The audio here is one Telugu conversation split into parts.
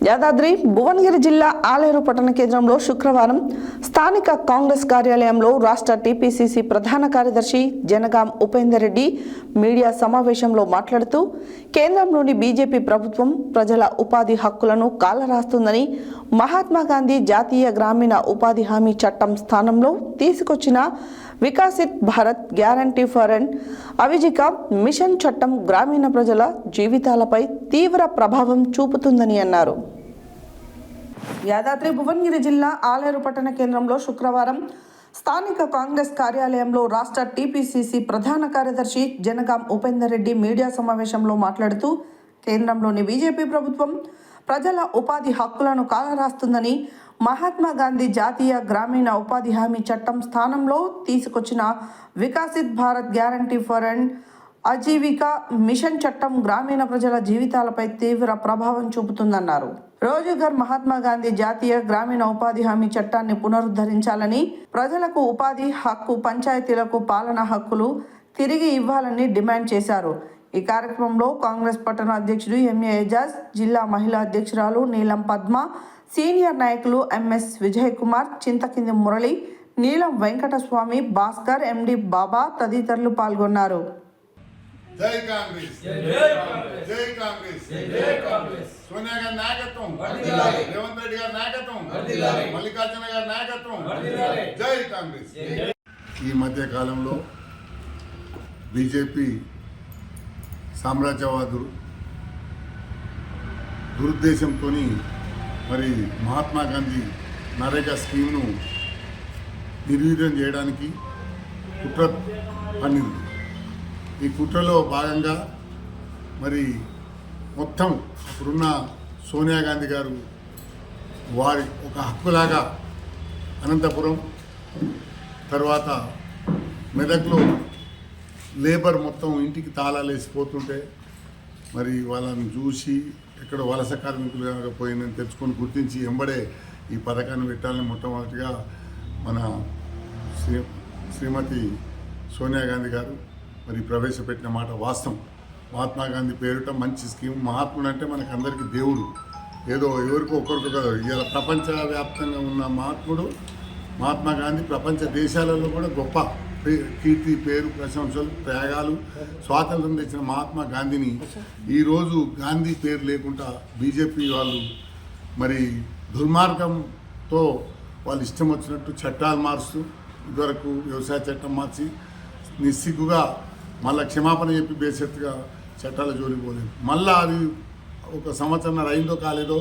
యాదాద్రి భువనగిరి జిల్లా ఆలేరు పట్టణ కేంద్రంలో శుక్రవారం స్థానిక కాంగ్రెస్ కార్యాలయంలో రాష్ట్ర టీపీసీసీ ప్రధాన కార్యదర్శి జనగాం ఉపేందర్ రెడ్డి మీడియా సమావేశంలో మాట్లాడుతూ కేంద్రంలోని బీజేపీ ప్రభుత్వం ప్రజల ఉపాధి హక్కులను కాలరాస్తుందని మహాత్మా గాంధీ జాతీయ గ్రామీణ ఉపాధి హామీ చట్టం స్థానంలో తీసుకొచ్చిన Viksit Bharat guarantee for and అవిజిక mission చట్టం గ్రామీణ ప్రజల జీవితాలపై తీవ్ర ప్రభావం చూపుతుందని అన్నారు. యాదాద్రి భువనగిరి జిల్లా ఆలేరు పట్టణ కేంద్రంలో శుక్రవారం స్థానిక కాంగ్రెస్ కార్యాలయంలో రాష్ట్ర టీపీసీసీ ప్రధాన కార్యదర్శి జనగాం ఉపేందర్ రెడ్డి మీడియా సమావేశంలో మాట్లాడుతూ కేంద్రంలోని బీజేపీ ప్రభుత్వం ప్రజల ఉపాధి హక్కులను కాలరాస్తుందని మహాత్మా గాంధీ జాతీయ గ్రామీణ ఉపాధి హామీ చట్టం స్థానంలో తీసుకొచ్చిన Viksit Bharat guarantee for and Ajeevika mission చట్టం గ్రామీణ ప్రజల జీవితాలపై తీవ్ర ప్రభావం చూపుతుందన్నారు. రోజుగర్ మహాత్మా గాంధీ జాతీయ గ్రామీణ ఉపాధి హామీ చట్టాన్ని పునరుద్ధరించాలని ప్రజలకు ఉపాధి హక్కు పంచాయతీలకు పాలనా హక్కులు తిరిగి ఇవ్వాలని డిమాండ్ చేశారు. ఈ కార్యక్రమంలో కాంగ్రెస్ పట్టణ అధ్యక్షుడు ఎంఏ ఎజాజ్ జిల్లా మహిళా అధ్యక్షురాలు నీలం పద్మ సీనియర్ నాయకులు ఎంఎస్ విజయ్ కుమార్ చింతకింది మురళి నీలం వెంకటస్వామి భాస్కర్ ఎండి బాబా తదితరులు పాల్గొన్నారు. జై కాంగ్రెస్. జై కాంగ్రెస్. సోనియా గారి నాయకత్వం. రేవంత్ రెడ్డి గారి నాయకత్వం. మల్లికార్జున గారి నాయకత్వం. జై కాంగ్రెస్. ఈ మధ్య కాలంలో బీజేపీ సామ్రాజ్యవాదులు దురుద్దేశంతో మరి మహాత్మా గాంధీ నరేగా స్కీమ్ను నిర్వీర్యం చేయడానికి కుట్ర పన్నింది. ఈ కుట్రలో భాగంగా మరి మొత్తం అప్పుడున్న సోనియా గాంధీ గారు వారి ఒక హక్కులాగా అనంతపురం తర్వాత మెదక్లో లేబర్ మొత్తం ఇంటికి తాళాలు వేసిపోతుంటే మరి వాళ్ళని చూసి ఎక్కడ వలస కార్మికులు పోయిందని తెచ్చుకొని గుర్తించి ఎంబడే ఈ పథకాన్ని పెట్టాలని మొట్టమొదటిగా మన శ్రీ శ్రీమతి సోనియా గాంధీ గారు మరి ప్రవేశపెట్టిన మాట వాస్తవం. మహాత్మా గాంధీ పేరుట మంచి స్కీమ్ మహాత్ముడు అంటే మనకు అందరికీ దేవుడు. ఏదో ఎవరికో ఒకరికి కాదు. ఇవాళ ప్రపంచవ్యాప్తంగా ఉన్న మహాత్ముడు మహాత్మా గాంధీ ప్రపంచ దేశాలలో కూడా గొప్ప. కీర్తి పేరు ప్రశంసలు త్యాగాలు స్వాతంత్రం తెచ్చిన మహాత్మా గాంధీని ఈరోజు గాంధీ పేరు లేకుండా బీజేపీ వాళ్ళు మరి దుర్మార్గంతో వాళ్ళు ఇష్టం వచ్చినట్టు చట్టాలు మారుస్తూ ఇదివరకు వ్యవసాయ చట్టం మార్చి నిస్సిగ్గుగా మళ్ళా క్షమాపణ చెప్పి బేసెత్తుగా చట్టాల జోలికి పోలేదు. మళ్ళా అది ఒక సంవత్సరం అయిందో కాలేదో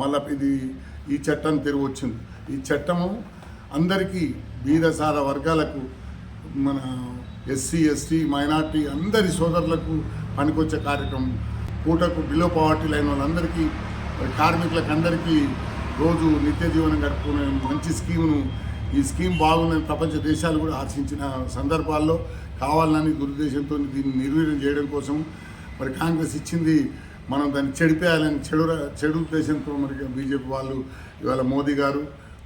మళ్ళీ ఇది ఈ చట్టం తిరిగి వచ్చింది. ఈ చట్టము అందరికీ బీదసార వర్గాలకు మన ఎస్సీ ఎస్టీ మైనార్టీ అందరి సోదరులకు పనికొచ్చే కార్యక్రమం. పూటకు బిలో పవర్టీ లైన్ వాళ్ళందరికీ కార్మికులకు అందరికీ రోజు నిత్య జీవనం గడుపుకునే మంచి స్కీమును ఈ స్కీమ్ బాగుందని ప్రపంచ దేశాలు కూడా ఆశించిన సందర్భాల్లో కావాలని దురుద్దేశంతో దీన్ని నిర్వీర్యం చేయడం కోసం మరి కాంగ్రెస్ ఇచ్చింది. మనం దాన్ని చెడిపేయాలని చెడు చెడు ఉద్దేశంతో మరి బీజేపీ వాళ్ళు ఇవాళ మోదీ గారు.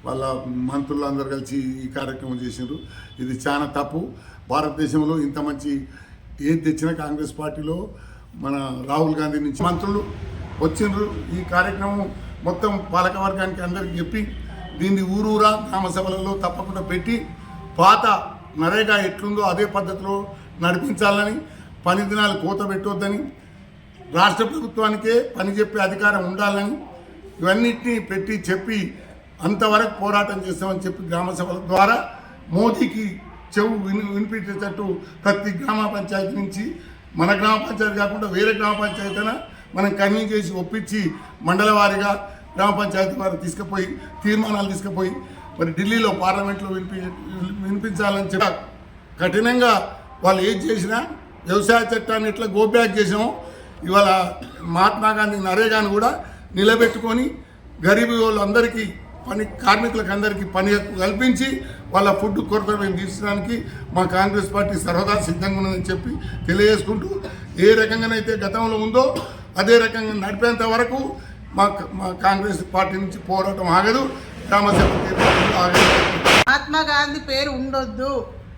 వాళ్ళ మంత్రులు అందరు కలిసి ఈ కార్యక్రమం చేసినారు ఇది చాలా తప్పు. భారతదేశంలో ఇంత మంచి ఏది తెచ్చినా కాంగ్రెస్ పార్టీలో మన రాహుల్ గాంధీ నుంచి మంత్రులు వచ్చిండ్రు. ఈ కార్యక్రమం మొత్తం పాలకవర్గానికి అందరికి చెప్పి దీన్ని ఊరూరా గ్రామ సభలలో తప్పకుండా పెట్టి పాత నరేగా ఎట్లుందో అదే పద్ధతిలో నడిపించాలని పని దినాలు కోత పెట్టొద్దని రాష్ట్ర ప్రభుత్వానికే పని చెప్పే అధికారం ఉండాలని ఇవన్నిటినీ పెట్టి చెప్పి అంతవరకు పోరాటం చేస్తామని చెప్పి గ్రామ సభల ద్వారా మోదీకి చెవు విని వినిపించేటట్టు ప్రతి గ్రామ పంచాయతీ నుంచి మన గ్రామ పంచాయతీ కాకుండా వేరే గ్రామ పంచాయతీ అయినా మనం కన్వీన్ చేసి ఒప్పించి మండల వారిగా గ్రామ పంచాయతీ వారు తీసుకుపోయి తీర్మానాలు తీసుకుపోయి మరి ఢిల్లీలో పార్లమెంట్లో వినిపి వినిపించాలని చెప్పి కఠినంగా వాళ్ళు ఏం చేసినా వ్యవసాయ చట్టాన్ని ఎట్లా గోబ్యాక్ చేసామో ఇవాళ మహాత్మా గాంధీ నరేగాని కూడా నిలబెట్టుకొని గరీబ్ వాళ్ళందరికీ పని కార్మికులకు అందరికీ పని హక్కు కల్పించి వాళ్ళ ఫుడ్ కొరత మేము తీర్చడానికి మా కాంగ్రెస్ పార్టీ సర్వదా సిద్ధంగా ఉన్నదని చెప్పి తెలియజేసుకుంటూ ఏ రకంగానైతే గతంలో ఉందో అదే రకంగా నడిపేంత వరకు మా మా కాంగ్రెస్ పార్టీ నుంచి పోరాటం ఆగదు. గ్రామ సభ ఆగదు. మహాత్మా గాంధీ పేరు ఉండొద్దు.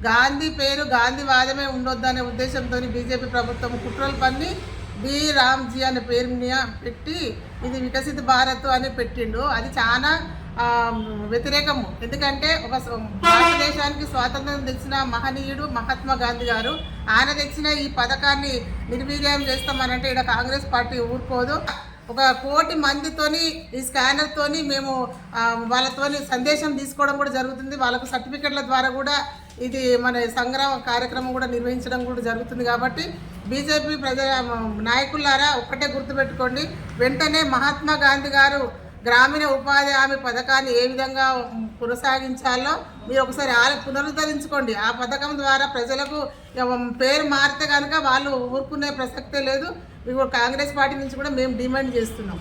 గాంధీ పేరు గాంధీవాదమే ఉండొద్దు అనే ఉద్దేశంతో బీజేపీ ప్రభుత్వం కుట్రలు పన్ని బి. రామ్జీ అనే పేరు పెట్టి ఇది వికసిత భారత్ అని పెట్టిండు. అది చాలా వ్యతిరేకము. ఎందుకంటే ఒక భారతదేశానికి స్వాతంత్రం తెచ్చిన మహనీయుడు మహాత్మా గాంధీ గారు ఆయన తెచ్చిన ఈ పథకాన్ని నిర్వీర్యం చేస్తామనంటే ఇక్కడ కాంగ్రెస్ పార్టీ ఊరుకోదు. ఒక కోటి మందితోని ఈ స్కానర్తోని మేము వాళ్ళతోని సందేశం తీసుకోవడం కూడా జరుగుతుంది. వాళ్ళకు సర్టిఫికెట్ల ద్వారా కూడా ఇది మన సంగ్రామ కార్యక్రమం కూడా నిర్వహించడం కూడా జరుగుతుంది కాబట్టి బీజేపీ ప్రజల నాయకులారా ఒక్కటే గుర్తుపెట్టుకోండి. వెంటనే మహాత్మా గాంధీ గారు గ్రామీణ ఉపాధి హామీ పథకాన్ని ఏ విధంగా కొనసాగించాలో మీరు ఒకసారి ఆలో పునరుద్ధరించుకోండి. ఆ పథకం ద్వారా ప్రజలకు పేరు మారితే కనుక వాళ్ళు ఊరుకునే ప్రసక్తే లేదు. మీకు కాంగ్రెస్ పార్టీ నుంచి కూడా మేము డిమాండ్ చేస్తున్నాం.